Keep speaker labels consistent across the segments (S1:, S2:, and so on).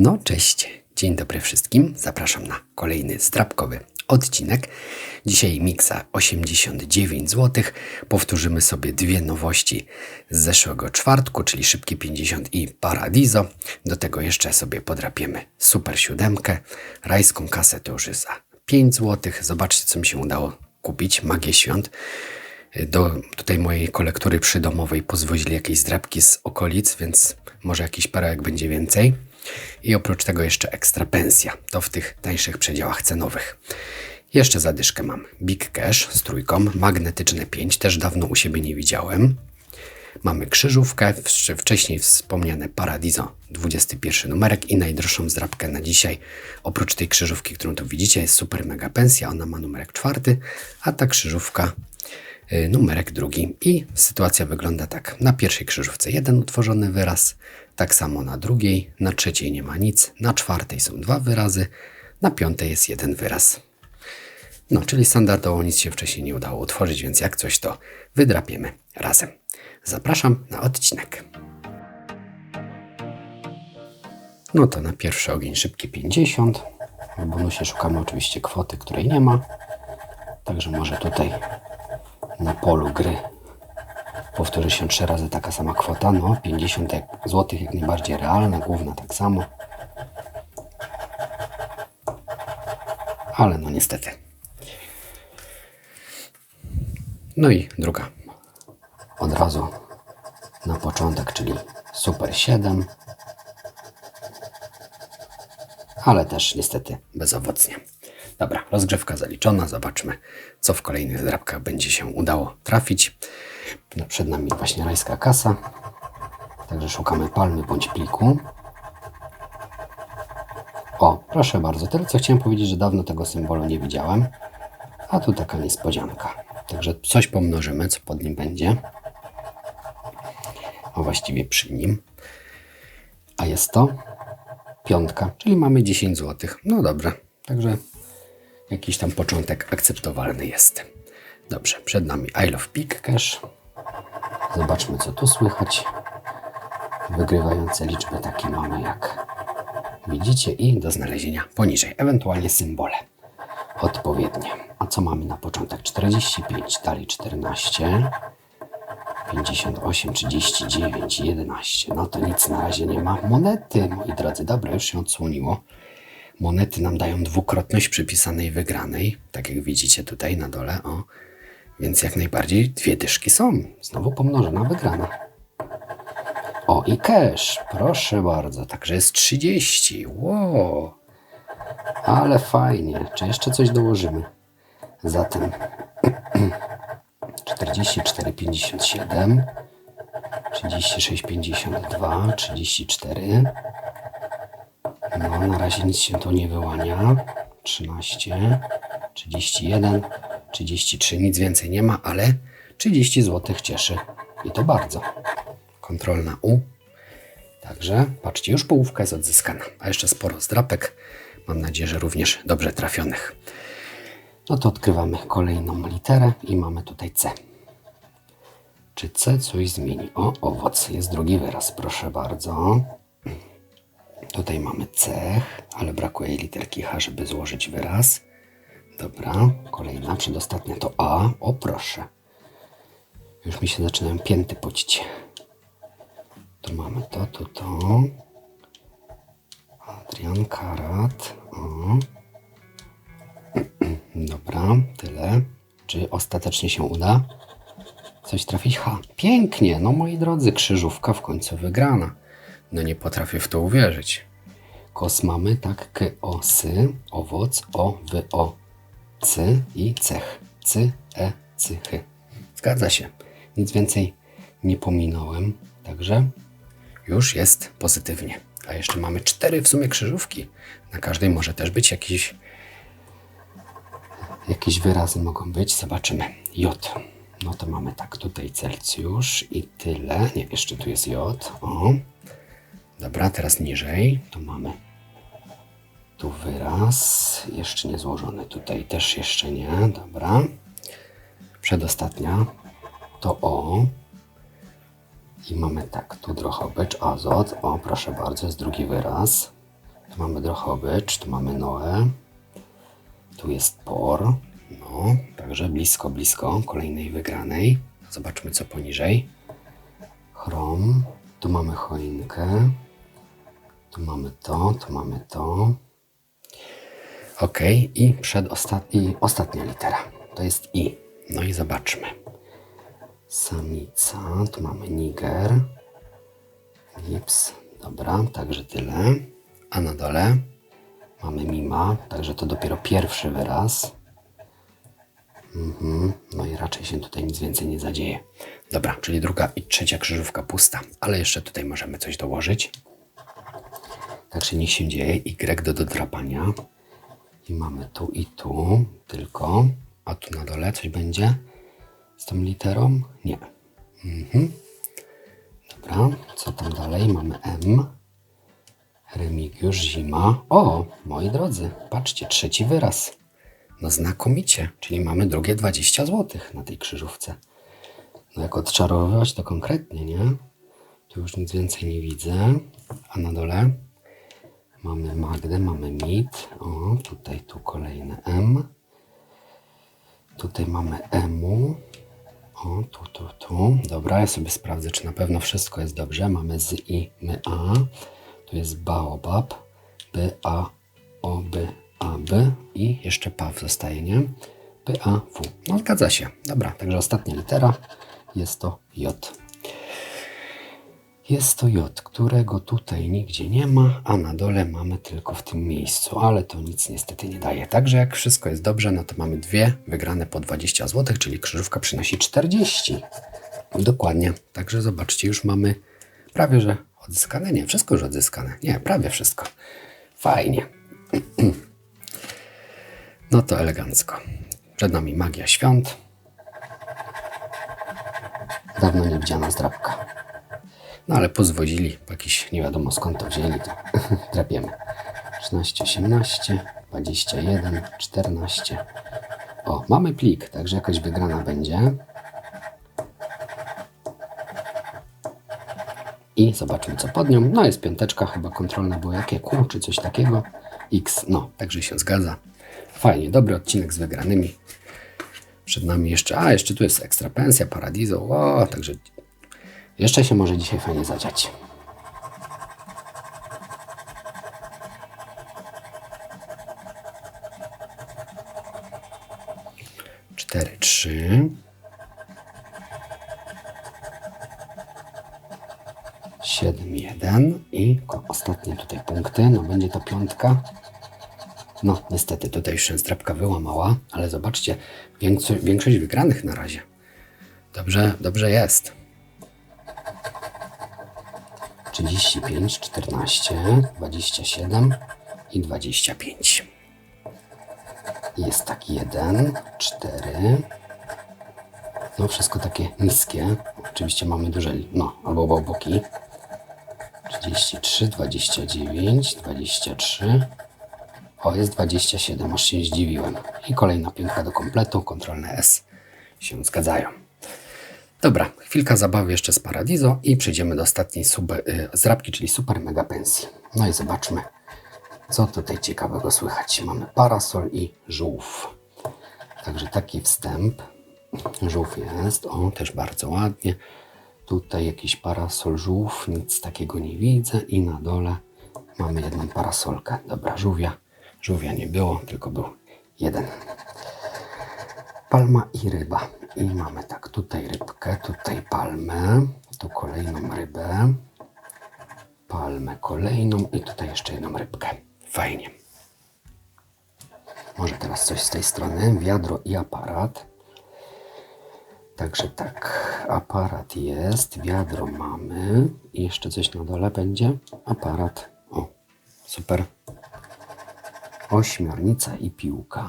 S1: No, cześć. Dzień dobry wszystkim. Zapraszam na kolejny zdrabkowy odcinek. Dzisiaj miksa 89 zł. Powtórzymy sobie dwie nowości z zeszłego czwartku, czyli Szybkie 50 i Paradiso. Do tego jeszcze sobie podrapiemy Super siódemkę. Rajską kasę to już za 5 zł. Zobaczcie, co mi się udało kupić. Magię świąt. Do tutaj mojej kolektury przydomowej pozwozili jakieś zdrabki z okolic, więc może jakiś perełek będzie więcej. I oprócz tego jeszcze ekstra pensja. To w tych tańszych przedziałach cenowych. Jeszcze zadyszkę mam. Big Cash z trójką, magnetyczne 5, też dawno u siebie nie widziałem. Mamy krzyżówkę, wcześniej wspomniane Paradiso, 21 numerek i najdroższą zdrabkę na dzisiaj. Oprócz tej krzyżówki, którą tu widzicie, jest super mega pensja, ona ma numerek czwarty, a ta krzyżówka y, numerek drugi. I sytuacja wygląda tak. Na pierwszej krzyżówce jeden utworzony wyraz, tak samo na drugiej, na trzeciej nie ma nic, na czwartej są dwa wyrazy, na piątej jest jeden wyraz. No, czyli standardowo nic się wcześniej nie udało utworzyć, więc jak coś to wydrapiemy razem. Zapraszam na odcinek. No to na pierwszy ogień szybkie 50. W bonusie szukamy oczywiście kwoty, której nie ma. Także może tutaj na polu gry powtórzy się trzy razy taka sama kwota. No, 50 zł jak najbardziej realna, główna tak samo. Ale no niestety. No i druga. Od razu na początek, czyli Super 7. Ale też niestety bezowocnie. Dobra, rozgrzewka zaliczona. Zobaczmy, co w kolejnych zdrabkach będzie się udało trafić. No, przed nami właśnie rajska kasa. Także szukamy palmy bądź pliku. O, proszę bardzo. Tyle co chciałem powiedzieć, że dawno tego symbolu nie widziałem. A tu taka niespodzianka. Także coś pomnożymy, co pod nim będzie. A właściwie przy nim. A jest to piątka, czyli mamy 10 zł. No dobrze, także jakiś tam początek akceptowalny jest. Dobrze, przed nami I Love Peak Cash. Zobaczmy, co tu słychać. Wygrywające liczby takie mamy, jak widzicie, i do znalezienia poniżej, ewentualnie symbole odpowiednie. A co mamy na początek? 45, dalej 14, 58, 39, 11. No to nic na razie nie ma. Monety, moi drodzy, dobra, już się odsłoniło. Monety nam dają dwukrotność przypisanej wygranej, tak jak widzicie tutaj na dole, o. Więc jak najbardziej dwie dyszki są. Znowu pomnożona wygrana. O i cash, proszę bardzo, także jest 30. Wow. Ale fajnie. Czy jeszcze coś dołożymy? Zatem 44,57, 36,52, 34. No, na razie nic się tu nie wyłania. 13, 31, 33. Nic więcej nie ma, ale 30 zł cieszy. I to bardzo. Kontrolna U. Także patrzcie, już połówka jest odzyskana, a jeszcze sporo zdrapek. Mam nadzieję, że również dobrze trafionych. No to odkrywamy kolejną literę i mamy tutaj C. Czy C coś zmieni? O, owoc. Jest drugi wyraz, proszę bardzo. Tutaj mamy cech, ale brakuje literki H, żeby złożyć wyraz. Dobra, kolejna, przedostatnia to A. O, proszę. Już mi się zaczynają pięty pocić. Tu mamy to, to, to. Adrian Karat. O. Dobra, tyle. Czy ostatecznie się uda? Coś trafić? Ha, pięknie! No moi drodzy, krzyżówka w końcu wygrana. No nie potrafię w to uwierzyć. Kos mamy, tak, k, o, sy, owoc, o, wy, o, cy i cech. Cy, e, cy, chy. Zgadza się. Nic więcej nie pominąłem, także już jest pozytywnie. A jeszcze mamy cztery w sumie krzyżówki. Na każdej może też być jakiś jakieś wyrazy mogą być. Zobaczymy. J. No to mamy tak, tutaj Celsjusz i tyle. Nie, jeszcze tu jest J. O. Dobra, teraz niżej. Tu mamy tu wyraz. Jeszcze nie złożony. Tutaj też jeszcze nie. Dobra. Przedostatnia to O. I mamy tak, tu drochobycz, azot. O, proszę bardzo, jest drugi wyraz. Tu mamy Drochowicz, tu mamy Noe. Tu jest Por. No, także blisko, blisko kolejnej wygranej. Zobaczmy co poniżej. Chrom. Tu mamy choinkę. Tu mamy to, tu mamy to. Ok, i przedostatni, ostatnia litera. To jest I. No i zobaczmy. Samica, tu mamy Niger. Gips, dobra, także tyle. A na dole mamy Mima, także to dopiero pierwszy wyraz. Mhm, no i raczej się tutaj nic więcej nie zadzieje. Dobra, czyli druga i trzecia krzyżówka pusta, ale jeszcze tutaj możemy coś dołożyć. Także niech się dzieje. Y do dodrapania. I mamy tu i tu tylko. A tu na dole coś będzie z tą literą? Nie. Mhm. Dobra, co tam dalej? Mamy M. Remigiusz, zima. O, moi drodzy, patrzcie, trzeci wyraz. No znakomicie, czyli mamy drugie 20 zł na tej krzyżówce. No jak odczarowywać to konkretnie, nie? Tu już nic więcej nie widzę. A na dole mamy Magdę, mamy mit. O, tutaj tu kolejne M. Tutaj mamy EMU. O, tu, tu, tu. Dobra, ja sobie sprawdzę, czy na pewno wszystko jest dobrze. Mamy z i, my, a. Tu jest baobab. B, a, o, b, a, b. I jeszcze paw zostaje, nie? P, a, w. No, zgadza się. Dobra, także ostatnia litera jest to J. Jest to J, którego tutaj nigdzie nie ma, a na dole mamy tylko w tym miejscu, ale to nic niestety nie daje. Także jak wszystko jest dobrze, no to mamy dwie wygrane po 20 zł, czyli krzyżówka przynosi 40. Dokładnie. Także zobaczcie, już mamy prawie że odzyskane. Nie, wszystko już odzyskane. Nie, prawie wszystko. Fajnie. No to elegancko. Przed nami magia świąt. Dawno nie widziana zdrabka. No ale pozwolili, jakiś nie wiadomo skąd to wzięli, to drapiemy. 13, 18, 21, 14. O, mamy plik, także jakaś wygrana będzie. I zobaczmy co pod nią. No jest piąteczka, chyba kontrolna była jakie Q czy coś takiego. X, no, także się zgadza. Fajnie, dobry odcinek z wygranymi. Przed nami jeszcze, a jeszcze tu jest ekstra pensja, Paradiso, o, także jeszcze się może dzisiaj fajnie zadziać. Cztery, trzy. Siedem, jeden i ostatnie tutaj punkty. No będzie to piątka. No, niestety tutaj już się strapka wyłamała, ale zobaczcie, większość, większość wygranych na razie. Dobrze, dobrze jest. 35, 14, 27 i 25. Jest tak 1, 4. No wszystko takie niskie. Oczywiście mamy duże, no albo boki. 33, 29, 23. O, jest 27, aż się zdziwiłem. I kolejna piętka do kompletu, kontrolne S się zgadzają. Dobra, chwilka zabawy jeszcze z Paradiso i przejdziemy do ostatniej sub, y, zrabki, czyli super mega pensji. No i zobaczmy, co tutaj ciekawego słychać. Mamy parasol i żółw. Także taki wstęp. Żółw jest, o, też bardzo ładnie. Tutaj jakiś parasol żółw, nic takiego nie widzę. I na dole mamy jedną parasolkę. Dobra, żółwia. Żółwia nie było, tylko był jeden. Palma i ryba. I mamy tak, tutaj rybkę, tutaj palmę, tu kolejną rybę, palmę kolejną i tutaj jeszcze jedną rybkę. Fajnie. Może teraz coś z tej strony, wiadro i aparat. Także tak, aparat jest, wiadro mamy i jeszcze coś na dole będzie. Aparat, o, super. Ośmiornica i piłka.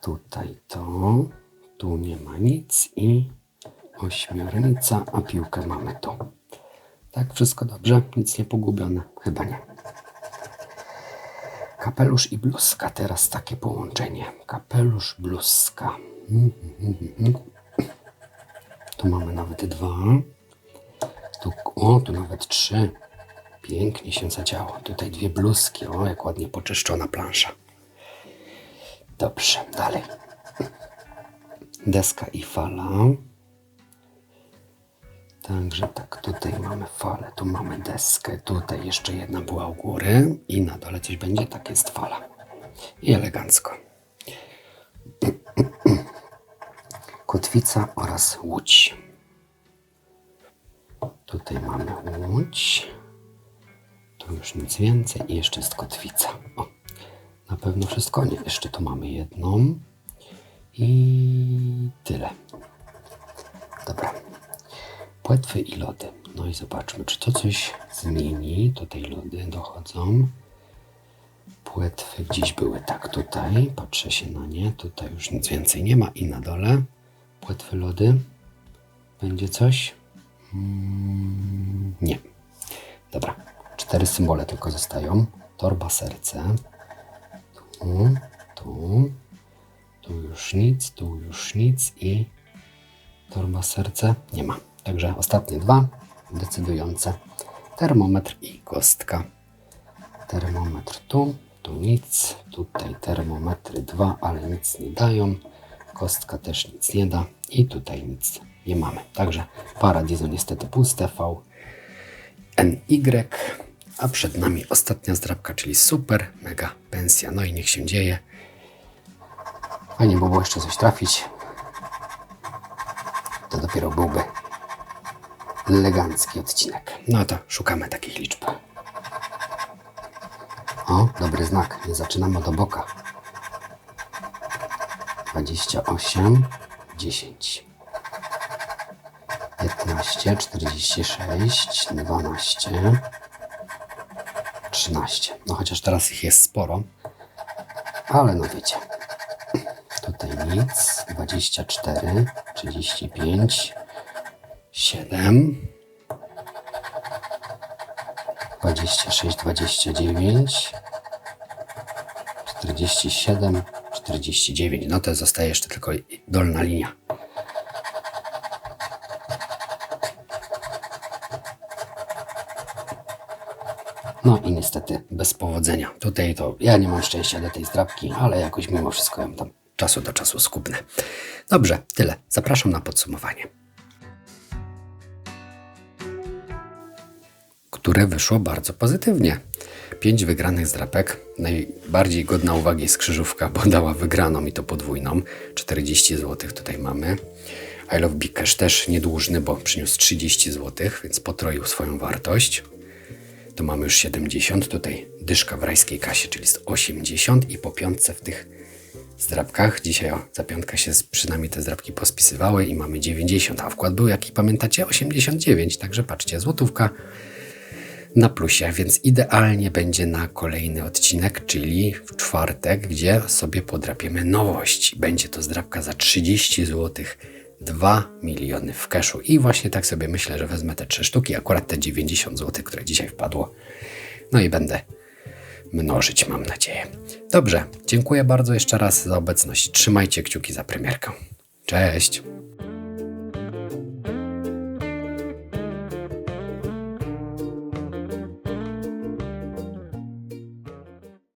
S1: Tutaj to. Tu nie ma nic i ośmiornica, a piłkę mamy tu. Tak, wszystko dobrze? Nic nie pogubione? Chyba nie. Kapelusz i bluzka, teraz takie połączenie. Kapelusz, bluzka. Tu mamy nawet dwa. Tu, o, tu nawet trzy. Pięknie się zadziało. Tutaj dwie bluzki. O, jak ładnie poczyszczona plansza. Dobrze, dalej. Deska i fala. Także tak, tutaj mamy falę, tu mamy deskę, tutaj jeszcze jedna była u góry i na dole coś będzie, tak jest fala. I elegancko. Kotwica oraz łódź. Tutaj mamy łódź. Tu już nic więcej i jeszcze jest kotwica. O, na pewno wszystko nie. Jeszcze tu mamy jedną i tyle. Dobra. Płetwy i lody. No i zobaczmy, czy to coś zmieni. Tutaj lody dochodzą. Płetwy gdzieś były tak tutaj. Patrzę się na nie. Tutaj już nic więcej nie ma. I na dole płetwy, lody. Będzie coś? Mm, nie. Dobra. Cztery symbole tylko zostają. Torba, serce. Tu, tu. Tu już nic, tu już nic i torba, serce nie ma. Także ostatnie dwa decydujące. Termometr i kostka. Termometr tu, tu nic, tutaj termometry dwa, ale nic nie dają. Kostka też nic nie da i tutaj nic nie mamy. Także paradizo niestety puste, V, NY, a przed nami ostatnia zdrabka, czyli super, mega pensja. No i niech się dzieje. Fajnie by było jeszcze coś trafić. To dopiero byłby elegancki odcinek. No to szukamy takich liczb. O, dobry znak. Nie zaczynamy od boka. 28, 10, 15, 46, 12, 13. No chociaż teraz ich jest sporo, ale no wiecie. Tutaj nic. 24, 35, 7, 26, 29, 47, 49. No to zostaje jeszcze tylko dolna linia. No i niestety bez powodzenia. Tutaj to ja nie mam szczęścia do tej zdrabki, ale jakoś mimo wszystko ją tam czasu do czasu skubnę. Dobrze, tyle. Zapraszam na podsumowanie. Które wyszło bardzo pozytywnie. Pięć wygranych zdrapek. Najbardziej godna uwagi jest krzyżówka, bo dała wygraną i to podwójną. 40 zł tutaj mamy. I Love Big Cash też niedłużny, bo przyniósł 30 zł, więc potroił swoją wartość. Tu mamy już 70, tutaj dyszka w rajskiej kasie, czyli jest 80 i po piątce w tych zdrabkach. Dzisiaj o, za piątkę się przynajmniej te zdrabki pospisywały i mamy 90, a wkład był jaki pamiętacie? 89, także patrzcie, złotówka na plusie, więc idealnie będzie na kolejny odcinek, czyli w czwartek, gdzie sobie podrapiemy nowość. Będzie to zdrabka za 30 zł, 2 miliony w cashu. I właśnie tak sobie myślę, że wezmę te trzy sztuki, akurat te 90 zł, które dzisiaj wpadło. No i będę mnożyć, mam nadzieję. Dobrze, dziękuję bardzo jeszcze raz za obecność. Trzymajcie kciuki za premierkę. Cześć!